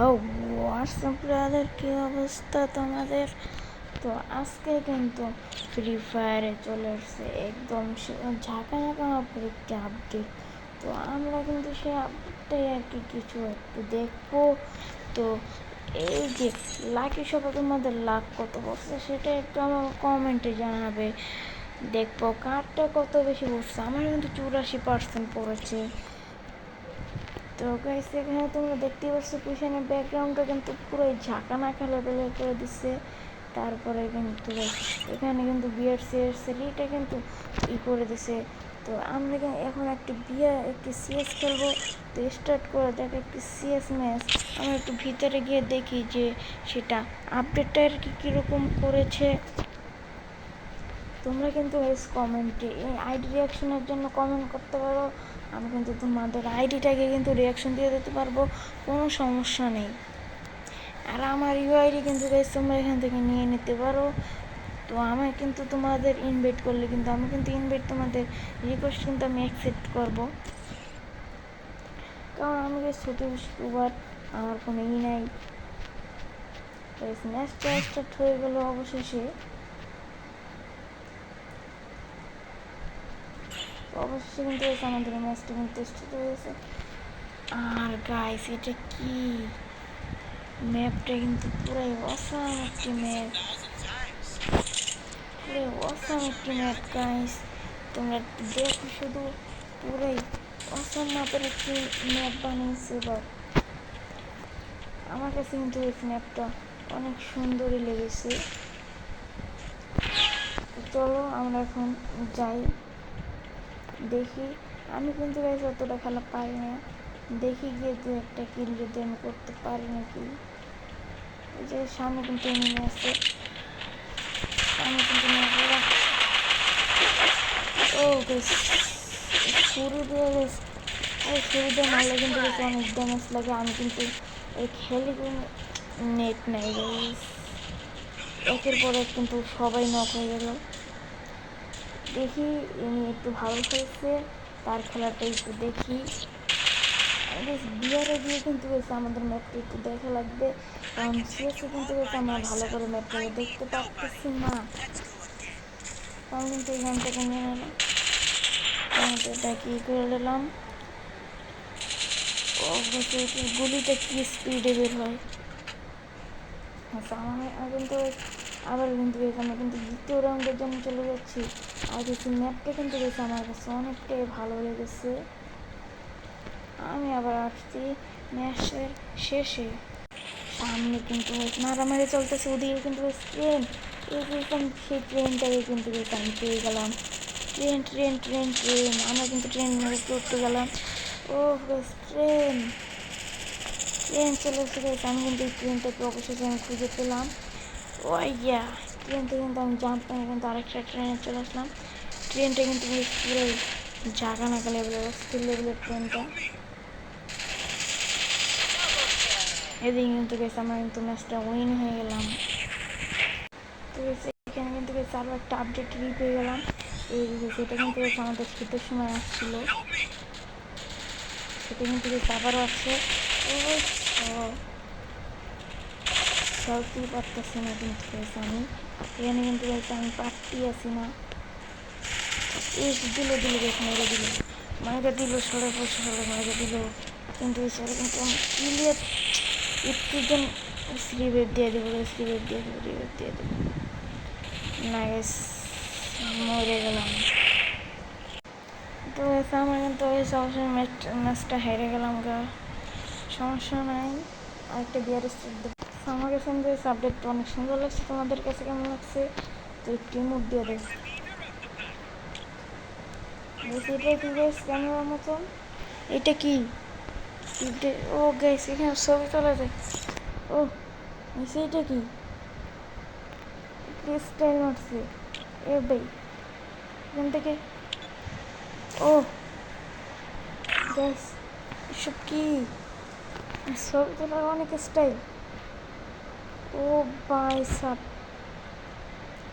Hello WhatsApp brother কী অবস্থা তোমাদের? তো আজকে কিন্তু ফ্রি ফায়ারে চলে আসছে একদম ঝাঁকা ঝাঁকা মাপের একটি আপডেট তো আমরা কিন্তু সেই আপডেটটাই আর কি কিছু একটু দেখব। তো এই যে লাকি শপে তোমাদের লাভ কত পড়ছে সেটা একটু আমার কমেন্টে জানাবে। দেখব কারটা কত বেশি পড়ছে আমার কিন্তু চুরাশি পার্সেন্ট পড়েছে। তো গাইস এখানে তোমরা দেখতে পাচ্ছ পিছনে ব্যাকগ্রাউন্ডটা কিন্তু পুরো ঝাঁকানা খেলা বেলে করে দিচ্ছে তারপরে কিন্তু এখানে কিন্তু বিয়ার সিয়ার সিরিটা কিন্তু ই করে দিছে। তো আমরা এখন একটি বিয়ার একটি সিএস খেলব? তো স্টার্ট করে দেখ, একটি সিএস ম্যাচ আমরা একটু ভিতরে গিয়ে দেখি যে সেটা আপডেটটা আর কি কীরকম করেছে। তোমরা কিন্তু এস কমেন্টে এই আইডি রিয়াকশনের জন্য কমেন্ট করতে পারো। আমি কিন্তু তোমাদের আইডিটাকে কিন্তু রিয়াকশন দিয়ে দিতে পারব, কোনো সমস্যা নেই। আর আমার ইউ ইউআইডি কিন্তু তোমরা এখান থেকে নিয়ে নিতে পারো। তো আমি কিন্তু তোমাদের ইনভাইট করলে কিন্তু, আমি কিন্তু ইনভাইট তোমাদের রিকোয়েস্ট কিন্তু আমি অ্যাকসেপ্ট করব। কারণ আমি ছোট আমার কোনো ই নাই। ম্যাচটা স্টার্ট হয়ে গেল অবশেষে। অবশ্যই কিন্তু আমাদের ম্যাচটা কিন্তু হয়েছে আর গাইস এটা কি? ম্যাপটা কিন্তু পুরাই অসাম একটি ম্যাপ পুরাই অসাম একটি ম্যাপ গাইস তোমরা দেখো শুধু, পুরাই অসাম ম্যাপের একটি ম্যাপ বানিয়েছে এবার আমার কাছে কিন্তু এই ম্যাপটা অনেক সুন্দরই লেগেছে। চলো আমরা এখন যাই। দেখি। আমি কিন্তু গাইস অতটা খেলা পারি না, দেখি গিয়ে দু একটা কিল যদি আমি করতে পারি নাকি। এই যে সামনে কিন্তু এনিমি আছে সামনে কিন্তু ও, বেশ। শুরু দিয়ে বেশ। এই শুরু দিয়ে মারলে কিন্তু অনেক ড্যামেজ লাগে। আমি কিন্তু এই খেলি নেট নাই গাইস একের পর কিন্তু সবাই নক হয়ে গেল। দেখি ইনি একটু ভালো খেলছে, তার খেলাটা একটু দেখি। বেশ বিয়ারে দিয়ে কিন্তু বেশ আমাদের ম্যাপটা একটু দেখা লাগবে। কারণ সিএসে কিন্তু বেশ আমরা ভালো করে ম্যাপটা দেখতে পারতেছি না। আমি কিন্তু এই গানটাকে নিয়ে নিলাম এটা কি করে নিলাম গুলিটা কি স্পিডে বের হয়। আচ্ছা আমার আমি কিন্তু আবার কিন্তু বেশ আমরা কিন্তু দ্বিতীয় রাউন্ডের জন্য চলে যাচ্ছি। আর কিছু ম্যাপটা কিন্তু বেশ আমার কাছে অনেকটাই ভালো লেগেছে। আমি আবার আসছি ম্যাচের শেষে। সামনে কিন্তু মারামারি চলতেছে, ওদিকে কিন্তু ট্রেন দেখলাম সেই ট্রেনটাকে কিন্তু আমি পেয়ে গেলাম। ট্রেন ট্রেন ট্রেন ট্রেন আমরা কিন্তু ট্রেন করতে গেলাম। ও ট্রেন ট্রেন চলে এসে গেছে আমি কিন্তু এই ট্রেনটাকে অবশেষে আমি খুঁজে পেলাম। ও ইয়া ট্রেন থেকে কিন্তু আমি জাম্প করে কিন্তু আরেকটা ট্রেনে চলে আসলাম। ট্রেনটা কিন্তু পুরো জাগা নাগা লেভেলের অস্থির লেভেলের ট্রেনটা এদিকে কিন্তু গেছে আমরা কিন্তু ম্যাচটা উইন হয়ে গেলাম। তো এখানে কিন্তু গেছে আরও একটা আপডেট রি পেয়ে গেলাম। এই সেটা কিন্তু গেছে আমাদের শীতের সময় আসছিল। সেটা কিন্তু গেছে আবারও আসছে। ও চলতেই পারতেছি না কিন্তু আমি এখানে কিন্তু আমি পারতি আছি না। এস দিল দিল মেরে দিল। মেরে দিল, সরে বসে সরে মেরে দিল। কিন্তু এছাড়া কিন্তু আমি ক্লিয়ার একটু জন স্লিভের দিয়ে দেবো স্লিভের দিয়ে দেবো রিভের দিয়ে দেবো। না গেস মরে গেলাম। তো এসে আমার কিন্তু ওই সবসময় ম্যাচ, ম্যাচটা হেরে গেলাম গা। সমস্যা নাই, আরেকটা বিয়ার স্টেট আমার কাছে এই সাবজেক্টটা অনেক সুন্দর লাগছে, তোমাদের কাছে কেমন লাগছে? তো একটু মুখ দিয়ে দেবো বলছি, এটা কি গাইস ক্যামেরার মতন? এটা কি? ও গাইস এখানে ছবি তোলা যায়। ও এটা কি? স্টাইল মারছে। এ ভাই, এখান থেকে। ও গাইস এসব কি? ছবি তোলার অনেক স্টাইল ও ভাই সাব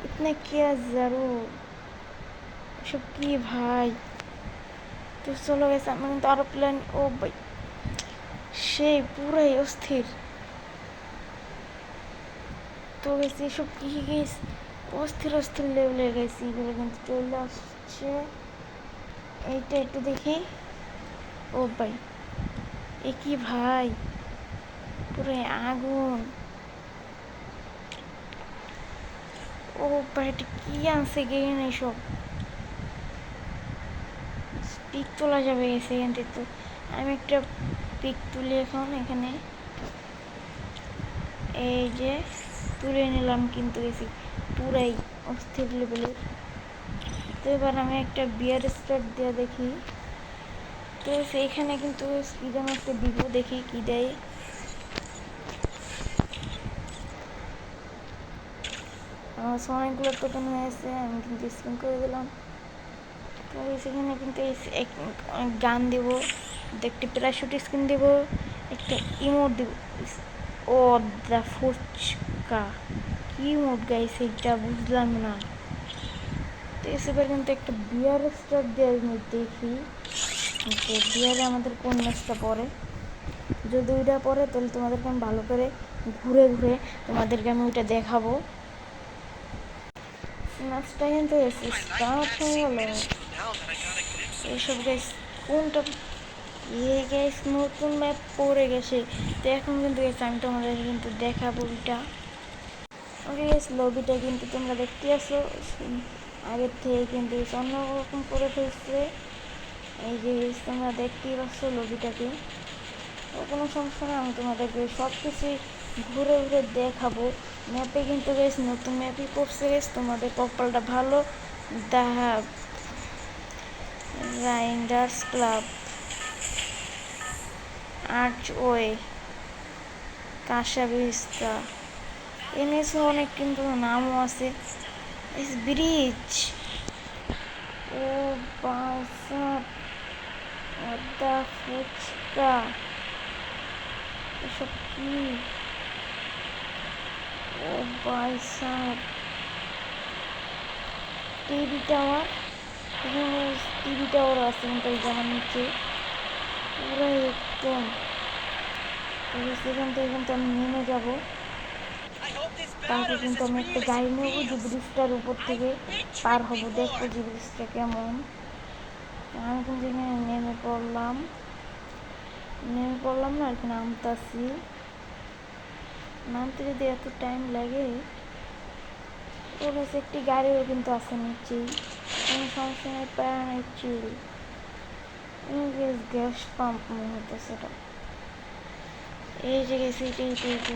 इतने क्या जरूर এসব কি ভাই তো চলো গেছে আমার কিন্তু আরো প্ল্যান ও ভাই সেই পুরাই অস্থির তো গেছি এসব কি গেছি অস্থির অস্থির লেভেলে গেছি এগুলো কিন্তু চলে আসছে এইটা একটু দেখি ও ভাই এ কি ভাই পুরো আগুন ও এটা কি আনছে গেম এইসব পিক তোলা যাবে সেখান থেকে তো। আমি একটা পিক তুলি এখন এখানে। এই যে তুলে নিলাম কিন্তু এসি পুরাই অস্থির লেভেলের তো এবার আমি একটা বিয়ার স্টার্ট দিয়ে দেখি। তো সেইখানে কিন্তু কি একটা দিব দেখি কি দেয়। আমার সময়গুলো টোকেন হয়েছে? আমি কিন্তু স্ক্রিন করে দিলাম। তো সেখানে কিন্তু গান দিব, একটি প্যারাশুট স্ক্রিন দিব, একটা ইমোট দিব। ও দা ফুচকা। কি মোট গাই সেটা বুঝলাম না। তো এসবের কিন্তু একটা বিয়ার স্টার দিয়ে আমি দেখি যে বিয়ারে আমাদের কোন ম্যাচটা পড়ে। যদি ওইটা পড়ে তাহলে তোমাদেরকে আমি ভালো করে ঘুরে ঘুরে তোমাদেরকে আমি ওইটা দেখাবো। ম্যাচটা কিন্তু স্টার্ট হয়ে গেল এইসব গাইস কোনটা? ইয়ে গাইস নতুন ম্যাপ পড়ে গেছে। তো এখন কিন্তু গেছে আমি তোমাদের কিন্তু দেখাবো ওইটা ওকে গেস লবিটা কিন্তু তোমরা দেখতে আসো। আগের থেকে কিন্তু অন্যরকম করে ফেলছে। এই যে তোমরা দেখতেই পাচ্ছ লবিটাকে কোনো সমস্যা না আমি তোমাদেরকে সব কিছুই ঘুরে ঘুরে দেখাবো। ম্যাপে কিন্তু বেশ নতুন ম্যাপই করছে বেশ তোমাদের কপালটা ভালো। দেখা রাইন্ডার্স ক্লাব, আর্চ ওয়ে বিস্তা এনেছে অনেক কিন্তু নামও আছে। ব্রিজ, ও আদা ফুচকা, এসব কি? ও বাইসাব টিভি টাওয়ার টিভি টাওয়ার আছে কিন্তু জামার নিচে পুরো একদম সেখান থেকে কিন্তু আমি নেমে যাব তারপর কিন্তু আমি একটা গাড়ি নেব যে ব্রিজটার উপর থেকে পার হব দেখব যে ব্রিজটা কেমন আমি কিন্তু এখানে নেমে পড়লাম নেমে পড়লাম না আর কি নামতাছি নামতে যদি এত টাইম লাগে, ওর কাছে একটি গাড়িও কিন্তু আছে নিচেই কোনো সমস্যা নেই প্যারা নেই গ্যাস পাম্প মনে হতো সেটা এই যে গেছি এইটা এইটা এইটা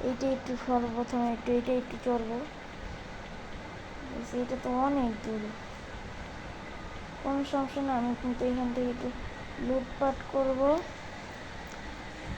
এইটা একটু সর্বপ্রথম একটু এটা একটু চলবো। এটা তো অনেক দূরে। কোনো সমস্যা না আমি কিন্তু এখান থেকে একটু লুটপাট করব।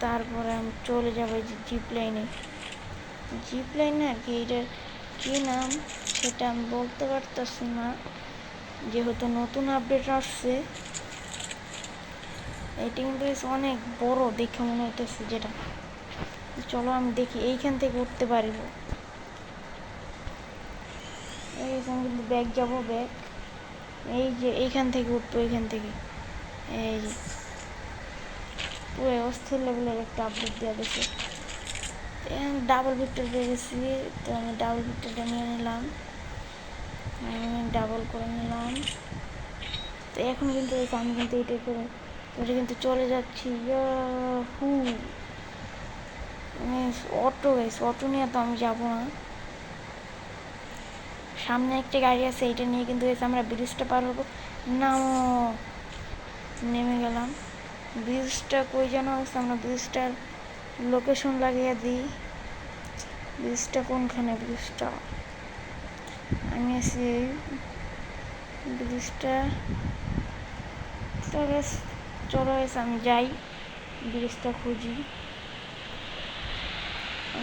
তারপরে আমি চলে যাব যে জিপ লাইনে জিপ লাইনে আর কি এইটার কী নাম? সেটা আমি বলতে পারতেছি না। যেহেতু নতুন আপডেট আসছে এটা কিন্তু অনেক বড় দেখে মনে হইতেছে যেটা। চলো আমি দেখি, এইখান থেকে উঠতে পারিব। এইখান কিন্তু ব্যাগ যাব ব্যাগ এই যে এইখান থেকে উঠবো, এইখান থেকে। এই যে পুরো অস্থির লেভেলের একটা আপডেট দেওয়া গেছে। ডাবল ভিক্টর পেয়ে গেছি, তো আমি ডাবল ভিক্টরটা নিয়ে নিলাম। ডাবল করে নিলাম। তো এখন কিন্তু আমি কিন্তু এইটাই করে, এটা কিন্তু চলে যাচ্ছি হু মানে অটো গেছে অটো নিয়ে তো আমি যাব না। সামনে একটা গাড়ি আছে এটা নিয়ে কিন্তু এসে আমরা ব্রিজটা পার হব। নামো! নেমে গেলাম। ব্রিজটা কই যেন আছে আমরা ব্রিজটার লোকেশন লাগিয়ে দিই। ব্রিজটা কোনখানে? ব্রিজটা। আমি আছি ব্রিজটা। চলো এসে আমি যাই। ব্রিজটা খুঁজি।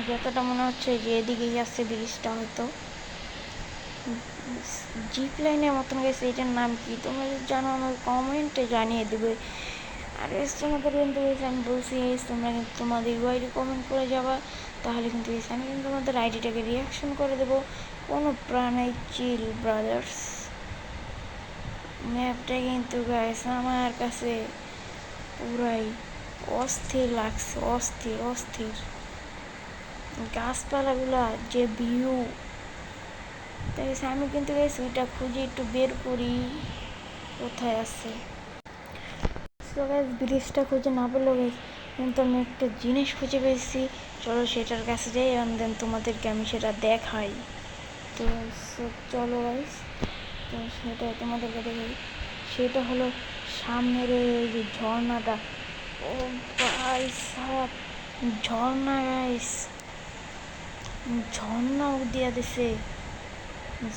যতটা মনে হচ্ছে যে এদিকেই আসছে ব্রিজটা হয়তো। জিপ লাইনের মতন গেছে এটার নাম কি? তোমরা জানো, আমাকে কমেন্টে জানিয়ে দেবে। আর এস, তোমাদের কিন্তু আমি বলছি, এস, তোমরা কিন্তু তোমাদের ইউআইডি কমেন্ট করে যাবা, তাহলে কিন্তু এসে, আমি কিন্তু তোমাদের আইডিটাকে রিয়াকশন করে দেবো। কোনো প্রাণাই চিল ব্রাদার্স ম্যাপটা কিন্তু গাইস আমার কাছে পুরাই অস্থির লাগছে, অস্থির অস্থির। গাছপালাগুলা যে ভিউ তাই আমি কিন্তু গেছি ওইটা খুঁজে একটু বের করি, কোথায় আছে। সো গাইস ব্রিজটা খুঁজে না পেলেও গাইস কিন্তু আমি একটা জিনিস খুঁজে পেয়েছি। চলো সেটার কাছে যাই এবং দেন তোমাদেরকে আমি সেটা দেখাই। তো চলো গাইস তো সেটা তোমাদেরকে দেখাই। সেটা হলো সামনের এই যে ঝর্ণাটা। ও ভাই সাপ ঝর্ণা গাইস ঝর্ণা দিয়া দিছে।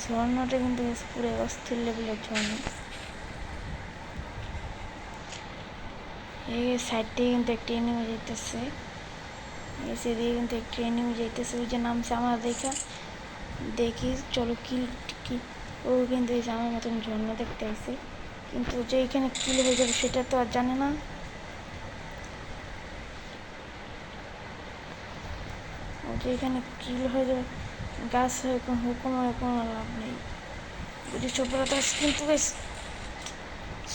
ঝর্ণাটা কিন্তু পুরো অস্থির লেভেলের ঝর্ণা। এই সাইড থেকে কিন্তু একটা এনিমি যাইতেছে। এই সেদিকে কিন্তু একটা এনিমি যাইতেছে, ওই যে নামছে আমার দেখা। দেখি, চলো কিল কি ও কিন্তু এই যে আমার মতন ঝর্ণা দেখতে আসে কিন্তু যে এখানে কিল হয়ে যাবে সেটা তো আর জানে না। ও যে এখানে কিল হয়ে যাবে, গাছ হয়ে কোনো হুকুম হয়ে কোনো লাভ নেই। যদি সফলতা কিন্তু বেশ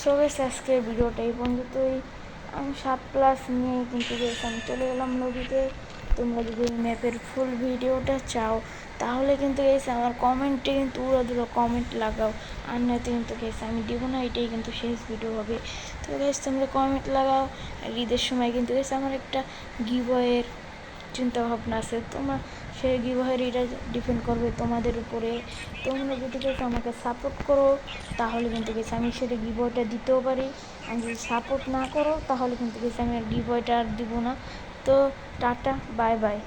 সো বেশ আজকের ভিডিওটা এই পর্যন্তই আমি সাত প্লাস নিয়ে কিন্তু বেশ আমি চলে গেলাম নদীতে। তোমরা যদি ম্যাপের ফুল ভিডিওটা চাও, তাহলে কিন্তু গেছে আমার কমেন্টে কিন্তু উড়ো দুটো কমেন্ট লাগাও। আর নয়তো কিন্তু গেছে আমি দিব না, এটাই কিন্তু শেষ ভিডিও হবে। তো গেছে তোমরা কমেন্ট লাগাও। ঈদের সময় কিন্তু গেছে আমার একটা গিবয়ের চিন্তা ভাবনা আছে। তোমার সেই গিবহের এটা ডিপেন্ড করবে তোমাদের উপরে। তোমরা যদি গেছে আমাকে সাপোর্ট করো, তাহলে কিন্তু গেছে আমি সেটা গিবয়টা দিতেও পারি। আর যদি সাপোর্ট না করো, তাহলে কিন্তু বেশি আমি আর গিবয়টা আর দিব না। তো টাটা বাই বাই